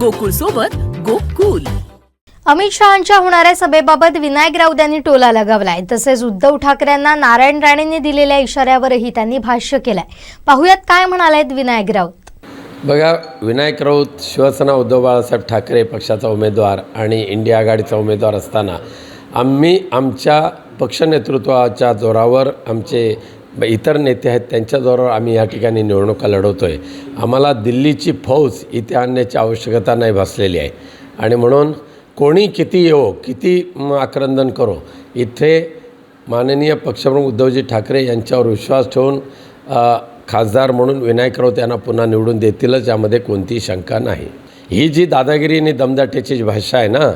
गोकुळ सोबत गोकुल. अमित शहांच्या होणाऱ्या सभेबाबत विनायक राऊत यांनी टोला लगावलाय. तसेच उद्धव ठाकरेंना नारायण राणेंनी दिलेल्या इशाऱ्यावरही त्यांनी भाष्य केलंय. पाहुयात काय म्हणालेत विनायक राऊत. बघा विनायक राऊत शिवसेना उद्धव बाळासाहेब ठाकरे पक्षाचा उमेदवार आणि इंडिया आघाडीचा उमेदवार असताना आम्ही आमच्या पक्ष नेतृत्वाच्या जोरावर आमचे इतर नेते आहेत त्यांच्या आम्ही या ठिकाणी निवडणुका लढवतो आहे आम्हाला दिल्लीची फौज इथे आणण्याची आवश्यकता नाही भासलेली आहे. आणि म्हणून कोणी किती येवो किती आक्रंदन करो इथे माननीय पक्षप्रमुख उद्धवजी ठाकरे यांच्यावर विश्वास ठेवून खासदार म्हणून विनायक राऊत यांना पुन्हा निवडून देतीलच यामध्ये कोणतीही शंका नाही. ही जी दादागिरी आणि दमदाट्याची जी भाषा आहे ना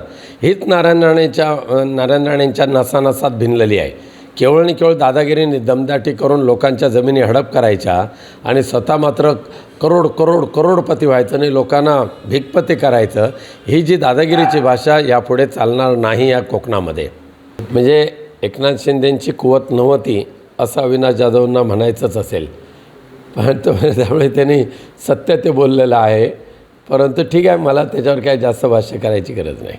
हीच नारायण राणेच्या नारायण राणेंच्या नसानसात भिनलेली आहे. केवळ आणि केवळ दादागिरीने दमदाटी करून लोकांच्या जमिनी हडप करायच्या आणि स्वतः मात्र करोड करोड करोडपती व्हायचं आणि लोकांना भिकपती करायचं ही जी दादागिरीची भाषा यापुढे चालणार नाही या कोकणामध्ये. म्हणजे एकनाथ शिंदेंची कुवत नव्हती असं अविनाश जाधवांना म्हणायचंच असेल. पण त्यामुळे त्यांनी सत्य ते बोललेलं आहे. परंतु ठीक आहे मला त्याच्यावर काय जास्त भाष्य करायची गरज नाही.